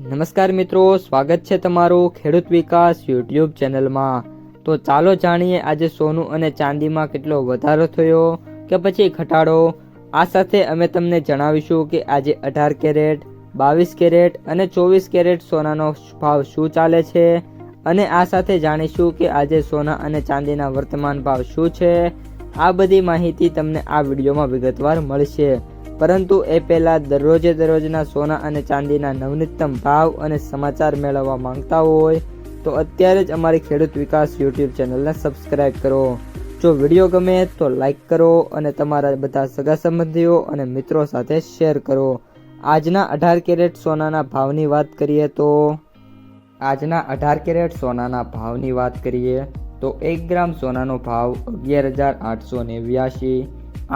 નમસ્કાર મિત્રો, સ્વાગત છે તમારું ખેડૂત વિકાસ યુટ્યુબ ચેનલમાં. તો ચાલો જાણીએ આજે સોનું અને ચાંદીમાં કેટલો વધારો થયો કે પછી ઘટાડો? આ સાથે અમે તમને જણાવીશું કે આજે અઢાર કેરેટ, બાવીસ કેરેટ અને ચોવીસ કેરેટ સોનાનો ભાવ શું ચાલે છે અને આ સાથે જાણીશું કે આજે સોના અને ચાંદીના વર્તમાન ભાવ શું છે. આ બધી માહિતી તમને આ વિડીયોમાં વિગતવાર મળશે. પરંતુ એ પહેલાં દરરોજે દરરોજના સોના અને ચાંદીના નવનીતમ ભાવ અને સમાચાર મેળવવા માંગતા હોય તો અત્યારે જ અમારી ખેડૂત વિકાસ યુટ્યુબ ચેનલને સબસ્ક્રાઇબ કરો. જો વીડિયો ગમે તો લાઈક કરો અને તમારા બધા સગા સંબંધીઓ અને મિત્રો સાથે શેર કરો. આજના અઢાર કેરેટ સોનાના ભાવની વાત કરીએ તો આજના અઢાર કેરેટ સોનાના ભાવની વાત કરીએ તો એક ગ્રામ સોનાનો ભાવ અગિયાર હજાર આઠસો નેવ્યાશી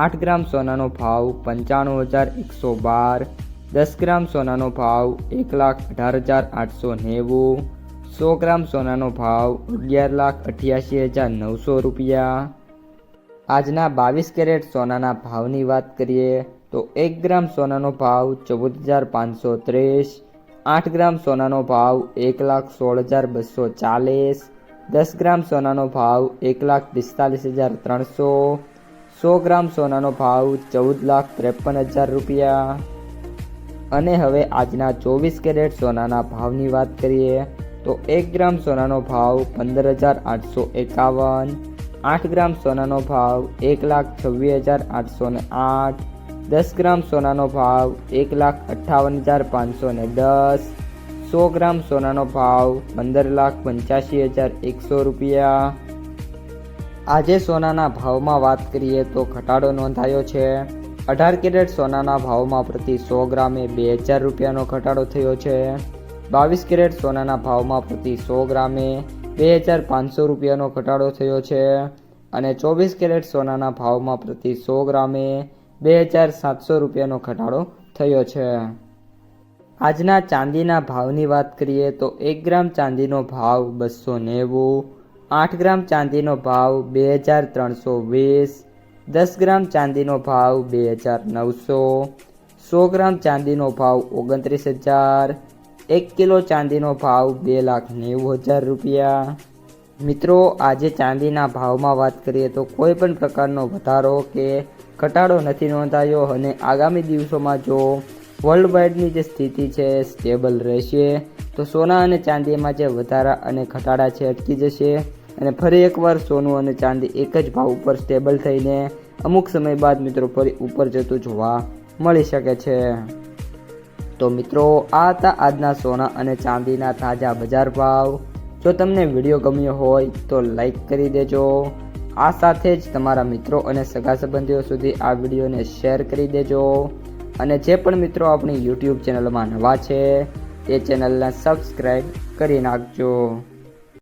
આઠ ગ્રામ સોનાનો ભાવ પંચાણું હજાર એકસો બાર, દસ ગ્રામ સોનાનો ભાવ એક લાખ અઢાર હજાર આઠસો નેવું, સો ગ્રામ સોનાનો ભાવ અગિયાર લાખ અઠ્યાસી હજાર નવસો રૂપિયા. આજના બાવીસ કેરેટ સોનાના ભાવની વાત કરીએ તો એક ગ્રામ સોનાનો ભાવ ચૌદ હજાર પાંચસો ત્રીસ, આઠ ગ્રામ સોનાનો ભાવ એક લાખ સોળ હજાર બસો ચાલીસ, દસ ગ્રામ સોનાનો ભાવ એક લાખ પિસ્તાલીસ હજાર ત્રણસો સો ગ્રામ સોનાનો ભાવ ચૌદ લાખ ત્રેપન હજાર રૂપિયા. અને હવે આજના ચોવીસ કેરેટ સોનાના ભાવની વાત કરીએ, તો એક ગ્રામ સોનાનો ભાવ પંદર હજાર આઠસો એકાવન, આઠ ગ્રામ સોનાનો ભાવ એક લાખ છવ્વીસ હજાર આઠસો ને આઠ, દસ ગ્રામ સોનાનો ભાવ એક લાખ અઠ્ઠાવન હજાર પાંચસો ને દસ, સો ગ્રામ સોનાનો ભાવ પંદર લાખ પંચ્યાસી હજાર એકસો રૂપિયા. આજે સોનાના ભાવમાં વાત કરીએ તો ઘટાડો નોંધાયો છે. અઢાર કેરેટ સોનાના ભાવમાં પ્રતિ સો ગ્રામે બે હજાર રૂપિયાનો ઘટાડો થયો છે. બાવીસ કેરેટ સોનાના ભાવમાં પ્રતિ સો ગ્રામે બે હજાર પાંચસો રૂપિયાનો ઘટાડો થયો છે. અને ચોવીસ કેરેટ સોનાના ભાવમાં પ્રતિ સો ગ્રામે બે હજાર સાતસો રૂપિયાનો ઘટાડો થયો છે. આજના ચાંદીના ભાવની વાત કરીએ તો એક ગ્રામ ચાંદીનો ભાવ બસો નેવું આઠ ગ્રામ ચાંદીનો ભાવ બે હજાર ત્રણસો વીસ, દસ ગ્રામ ચાંદીનો ભાવ બે હજાર નવસો, સો ગ્રામ ચાંદીનો ભાવ ઓગણત્રીસ હજાર, એક કિલો ચાંદીનો ભાવ બે લાખ નેવું હજાર રૂપિયા. મિત્રો, આજે ચાંદીના ભાવમાં વાત કરીએ તો કોઈ પણ પ્રકારનો વધારો કે ઘટાડો નથી નોંધાયો અને આગામી દિવસોમાં જો વર્લ્ડ વાઇડની જે સ્થિતિ છે સ્ટેબલ રહેશે, તો સોના અને ચાંદીમાં જે વધારા અને ઘટાડા છે, અટકી જશે. અને ફરી એકવાર સોનું અને ચાંદી એક જ ભાવ ઉપર સ્ટેબલ થઈને અમુક સમય બાદ મિત્રો ફરી ઉપર જતું જોવા મળી શકે છે. તો મિત્રો, આ હતા આજના સોના અને ચાંદીના તાજા બજાર ભાવ. જો તમને વીડિયો ગમ્યો હોય તો લાઈક કરી દેજો. આ સાથે જ તમારા મિત્રો અને સગા સંબંધીઓ સુધી આ વિડીયોને શેર કરી દેજો. અને જે પણ મિત્રો આપણી યુટ્યુબ ચેનલમાં નવા છે, એ ચેનલને સબસ્ક્રાઈબ કરી નાખજો.